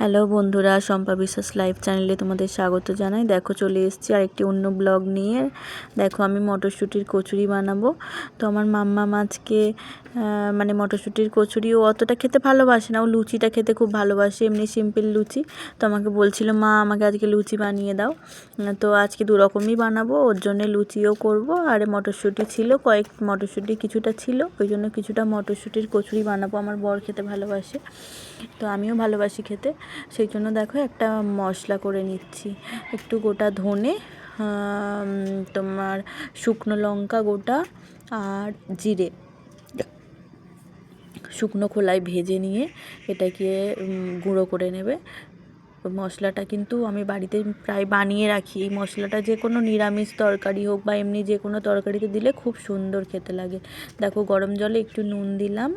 Hello বন্ধুরা, শম্পা বিশ্বাস live চ্যানেলে তোমাদের স্বাগত জানাই। দেখো, চলে এসেছি আর একটি অন্য ব্লগ নিয়ে। দেখো, আমি মটরশুঁটির কচুরি বানাবো। তো আমার মাম্মা মাছকে মানে মটরশুঁটির কচুরি ও অতটা খেতে ভালোবাসে না। ও লুচিটা খেতে খুব ভালোবাসে, এমনি সিম্পল লুচি। তো আমাকে বলছিল, মা, আমাকে আজকে লুচি বানিয়ে দাও। তো আজকে দু রকমই বানাবো, ওর জন্য লুচিও করব। আর মটরশুঁটি ছিল, কয়েক মটরশুঁটি কিছুটা ছিল, ওই জন্য কিছুটা মটরশুঁটির কচুরি বানাবো। আমার বর খেতে ভালোবাসে। তো আমিও ভালোবাসি খেতে। সেই জন্য দেখো একটা মশলা করে নিচ্ছি। একটু গোটা ধনে তোমার শুকনো লঙ্কা গোটা আর জিরে। শুকনো খোলায় ভেজে নিয়ে এটাকে গুঁড়ো করে নেবে। মশলাটা কিন্তু আমি বাড়িতে প্রায় বানিয়ে রাখি। এই মশলাটা যে কোনো নিরামিষ তরকারি হোক বা এমনি যে কোনো তরকারিতে দিলে খুব সুন্দর খেতে লাগে। দেখো গরম জলে একটু নুন দিলাম।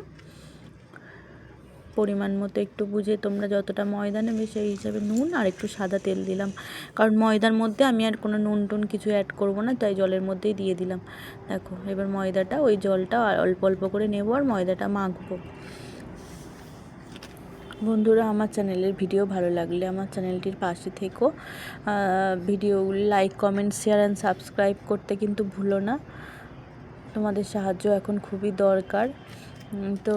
পরিমাণ মতো একটু বুঝে তোমরা যতটা ময়দা নেবে সেই হিসাবে নুন আর একটু সাদা তেল দিলাম। কারণ ময়দার মধ্যে আমি আর কোনো নুন টুন কিছু অ্যাড করব না, তাই জলের মধ্যেই দিয়ে দিলাম। দেখো, এবার ময়দাটা, ওই জলটা অল্প অল্প করে নেব আর ময়দাটা মাখবো। বন্ধুরা, আমার চ্যানেলের ভিডিও ভালো লাগলে আমার চ্যানেলটির পাশে থেকো। ভিডিওগুলি like comment share and subscribe করতে কিন্তু ভুলো না। তোমাদের সাহায্য এখন খুবই দরকার। তো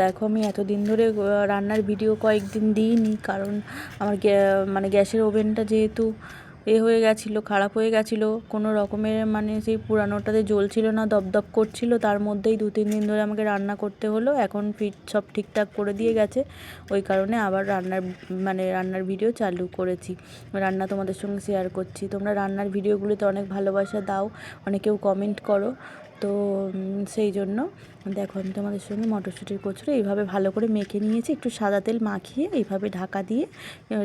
দেখো আমি এতদিন ধরে রান্নার ভিডিও কয়েকদিন দিইনি কারণ আমার মানে গ্যাসের ওভেনটা যেহেতু এ হয়ে গেছিল, খারাপ হয়ে গেছিল, কোনো রকমের মানে সেই পুরানোটাতে জ্বলছিল না, দপদপ করছিল, তার মধ্যেই দু তিন দিন ধরে আমাকে রান্না করতে হলো, এখন ফিট, সব ঠিকঠাক করে দিয়ে গেছে, ওই কারণে আবার রান্নার মানে রান্নার ভিডিও চালু করেছি। রান্না তোমাদের সঙ্গে শেয়ার করছি। তোমরা রান্নার ভিডিওগুলিতে অনেক ভালোবাসা দাও, অনেকেও কমেন্ট করো। তো সেই জন্য দেখো আমি তোমাদের সঙ্গে মটরশুঁটির কচুরি এইভাবে ভালো করে মেখে নিয়েছি। একটু সাদা তেল মাখিয়ে এইভাবে ঢাকা দিয়ে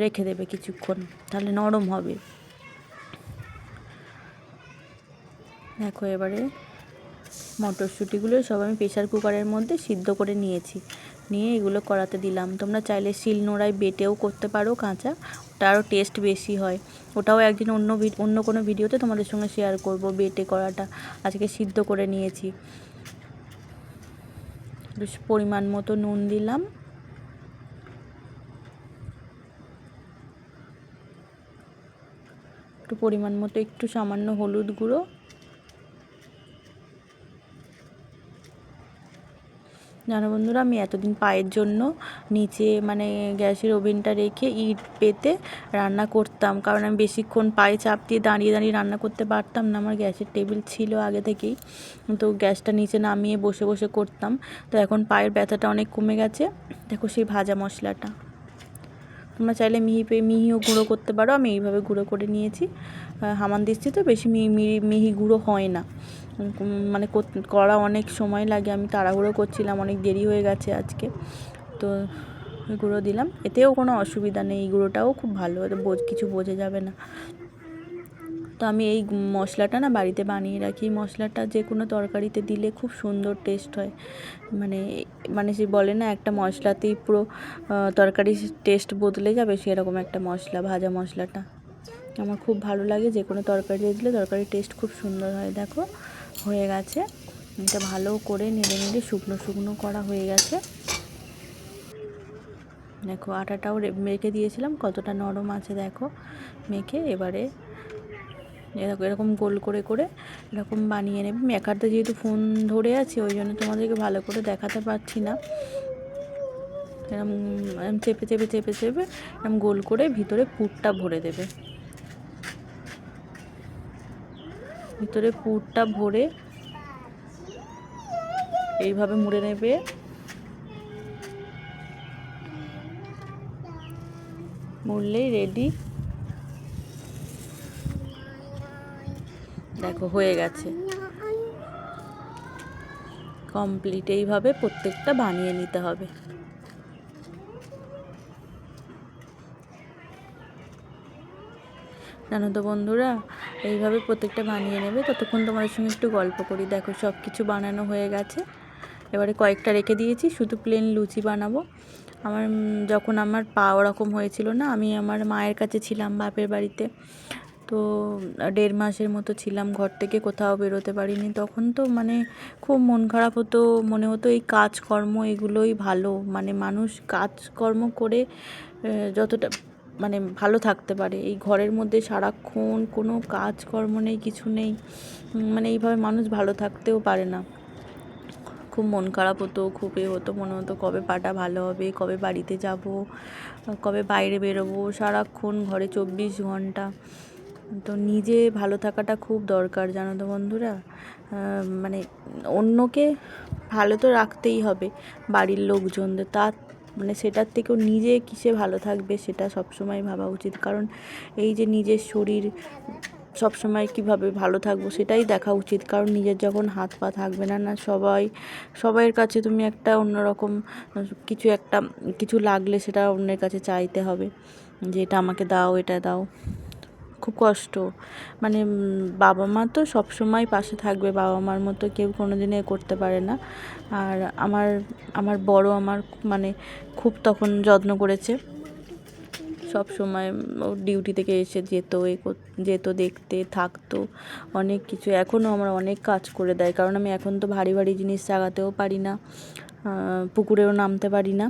রেখে দেবে কিছুক্ষণ, তাহলে নরম হবে। দেখো এবারে মটরশুঁটিগুলো সব আমি প্রেশার কুকারের মধ্যে সিদ্ধ করে নিয়েছি। নিয়ে এগুলো করাতে দিলাম। তোমরা চাইলে শিল নোড়ায় বেটেও করতে পারো কাঁচা। ওটা আরও টেস্ট বেশি হয়। ওটাও একদিন অন্য অন্য কোনো ভিডিওতে তোমাদের সঙ্গে শেয়ার করব বেটে করাটা। আজকে সিদ্ধ করে নিয়েছি। পরিমাণ মতো নুন দিলাম। একটু পরিমাণ মতো একটু সামান্য হলুদ গুঁড়ো। জানো বন্ধুরা, আমি এতদিন পায়ের জন্য নিচে মানে গ্যাসের ওভেনটা রেখে ইট পেতে রান্না করতাম। কারণ আমি বেশিক্ষণ পায়ে চাপ দিয়ে দাঁড়িয়ে দাঁড়িয়ে রান্না করতে পারতাম না। আমার গ্যাসের টেবিল ছিল আগে থেকেই। তো গ্যাসটা নিচে নামিয়ে বসে বসে করতাম। তো এখন পায়ের ব্যথাটা অনেক কমে গেছে। দেখো সেই ভাজা মশলাটা। তোমরা চাইলে মিহি পেয়ে মিহিও গুঁড়ো করতে পারো। আমি এইভাবে গুঁড়ো করে নিয়েছি। হামান দিচ্ছি তো, বেশি মিহি মিহি গুঁড়ো হয় না। মানে করা অনেক সময় লাগে। আমি তাড়াহুড়ো করছিলাম, অনেক দেরি হয়ে গেছে আজকে। তো গুঁড়ো দিলাম। এতেও কোনো অসুবিধা নেই। এই গুঁড়োটাও খুব ভালো। কিছু বোঝা যাবে না। তো আমি এই মশলাটা না বাড়িতে বানিয়ে রাখি। মশলাটা যে কোনো তরকারিতে দিলে খুব সুন্দর টেস্ট হয়। মানে মানে সে বলে না, একটা মশলাতেই পুরো তরকারির টেস্ট বদলে যাবে সেরকম একটা মশলা, ভাজা মশলাটা। আমার খুব ভালো লাগে যে কোনো তরকারি দিলে তরকারির টেস্ট খুব সুন্দর হয়। দেখো হয়ে গেছে। এটা ভালো করে নেড়ে নেড়ে শুকনো শুকনো করা হয়ে গেছে। দেখো, আটাটাও মেখে দিয়েছিলাম, কতটা নরম আছে দেখো। মেখে এবারে এরকম এরকম গোল করে করে এরকম বানিয়ে নেবে। মেকারতে যেহেতু ফোন ধরে আছে, ওই জন্য তোমাদেরকে ভালো করে দেখাতে পারছি না। এরকম চেপে চেপে চেপে চেপে এরকম গোল করে ভিতরে পুরটা ভরে দেবে। ভিতরে পুরটা ভরে এইভাবে মুড়ে নেবে। মুড়লেই রেডি দেখো, হয়ে গেছে। কমপ্লিট এইভাবে প্রত্যেকটা বানিয়ে নিতে হবে। জানো তো বন্ধুরা, এইভাবে প্রত্যেকটা বানিয়ে নেবে। ততক্ষণ তোমাদের সঙ্গে একটু গল্প করি। দেখো সব কিছু বানানো হয়ে গেছে। এবারে কয়েকটা রেখে দিয়েছি, শুধু প্লেন লুচি বানাবো। আমার যখন আমার পা ওরকম হয়েছিল না, আমি আমার মায়ের কাছে ছিলাম বাপের বাড়িতে। তো, দেড় মাসের মতো ছিলাম, ঘর থেকে কোথাও বেরোতে পারিনি। তখন তো মানে খুব মন খারাপ হতো, মনে হতো এই কাজকর্ম এগুলোই ভালো। মানে মানুষ কাজকর্ম করে যতটা মানে ভালো থাকতে পারে। এই ঘরের মধ্যে সারাক্ষণ কোনো কাজকর্ম নেই, কিছু নেই। মানে এইভাবে মানুষ ভালো থাকতেও পারে না। খুব মন খারাপ হতো, খুব এ হতো, মনে হতো কবে পাটা ভালো হবে, কবে বাড়িতে যাব, কবে বাইরে বেরোবো, সারাক্ষণ ঘরে চব্বিশ ঘণ্টা। তো নিজে ভালো থাকাটা খুব দরকার, জানো তো বন্ধুরা। মানে অন্যকে ভালো তো রাখতেই হবে, বাড়ির লোকজনদের। তার মানে সেটার থেকেও নিজে কিসে ভালো থাকবে সেটা সবসময় ভাবা উচিত। কারণ এই যে নিজের শরীর সবসময় কীভাবে ভালো থাকব সেটাই দেখা উচিত। কারণ নিজের যখন হাত পা থাকবে না না সবাই, সবাইয়ের কাছে তুমি একটা অন্যরকম কিছু একটা, কিছু লাগলে সেটা অন্যের কাছে চাইতে হবে যে এটা আমাকে দাও, এটা দাও। খুব কষ্ট। মানে বাবা মা তো সব সময় পাশে থাকবে বাবা মার মতো কেউ কোনো দিনে করতে পারে না। আর আমার আমার বড় আমার মানে খুব তখন যত্ন করেছে। সব সময় ও ডিউটি থেকে এসে যেত, এ যেত, দেখতে, থাকতো, অনেক কিছু। এখনও আমার অনেক কাজ করে দেয়, কারণ আমি এখন তো ভারী ভারী জিনিস জাগাতেও পারি না পুকুরেও নামতে পারি না।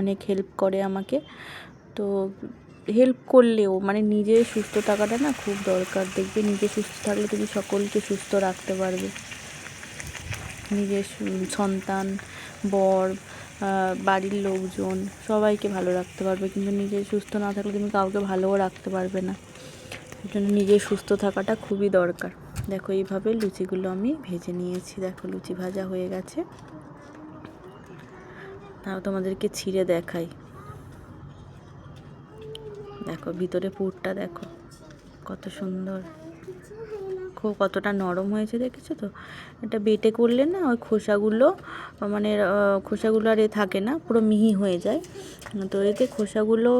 অনেক হেল্প করে আমাকে। তো হেল্প করলেও মানে নিজে সুস্থ থাকাটা না খুব দরকার। দেখবে নিজে সুস্থ থাকলে তুমি সকলকে সুস্থ রাখতে পারবে। নিজের সন্তান, বর বাড়ির লোকজন সবাইকে ভালো রাখতে পারবে। কিন্তু নিজে সুস্থ না থাকলে তুমি কাউকে ভালোও রাখতে পারবে না। জন্য নিজে সুস্থ থাকাটা খুবই দরকার। দেখো, এইভাবে লুচিগুলো আমি ভেজে নিয়েছি। দেখো, লুচি ভাজা হয়ে গেছে। তাও তোমাদেরকে ছিঁড়ে দেখাই। দেখো, ভিতরে পুরটা দেখো, কত সুন্দর। খুব কতটা নরম হয়েছে দেখেছ তো? এটা বেটে করলে না ওই খোসাগুলো মানে খোসাগুলো আর এ থাকে না, পুরো মিহি হয়ে যায়। তো এতে খোসাগুলো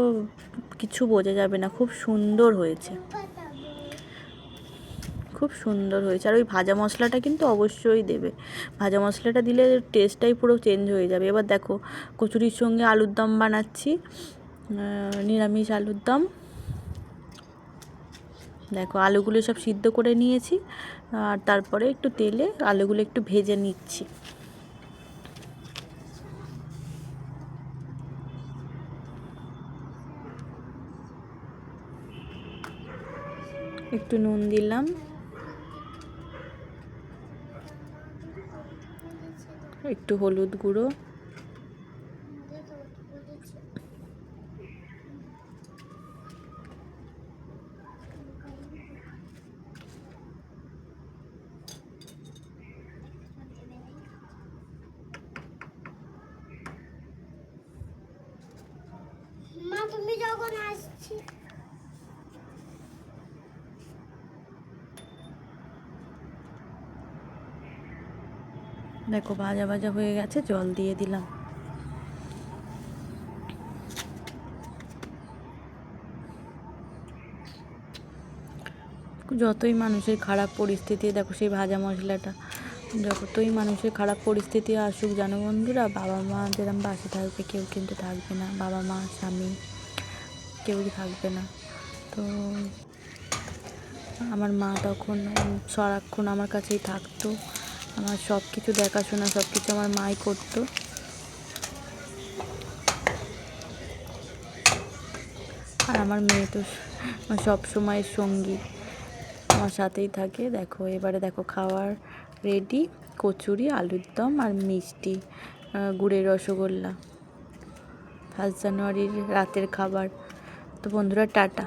কিছু বোঝা যাবে না, খুব সুন্দর হয়েছে। খুব সুন্দর হয়েছে। আর ওই ভাজা মশলাটা কিন্তু অবশ্যই দেবে। ভাজা মশলাটা দিলে টেস্টটাই পুরো চেঞ্জ হয়ে যাবে। এবার দেখো, কচুরির সঙ্গে আলুর দম বানাচ্ছি। নিরামিষ আলুর দম। দেখো, আলুগুলো সব সিদ্ধ করে নিয়েছি, আর তারপরে একটু তেলে আলুগুলো একটু ভেজে নিচ্ছি। একটু নুন দিলাম। একটু হলুদ গুঁড়ো তুমি যখন আসছি দেখো, ভাজা ভাজা হয়ে গেছে, জল দিয়ে দিলাম। যতই মানুষের খারাপ পরিস্থিতি, দেখো সেই ভাজা মশলাটা, যতই মানুষের খারাপ পরিস্থিতি আসুক, জানো বন্ধুরা, বাবা মা যেরকম বাসে থাকবে, কেউ কিন্তু থাকবে না। বাবা মা, স্বামী কেউই থাকবে না। তো আমার মা তখন সারাক্ষণ আমার কাছেই থাকতো। আমার সব কিছু দেখাশোনা সব কিছু আমার মাই করতো। আর আমার মেয়ে তো সব সময় সঙ্গী। আমার সাথেই থাকে। দেখো, এবারে দেখো খাওয়ার রেডি কচুরি, আলুর দম আর মিষ্টি গুড়ের রসগোল্লা। ফার্স্ট জানুয়ারির রাতের খাবার। তো বন্ধুরা টাটা।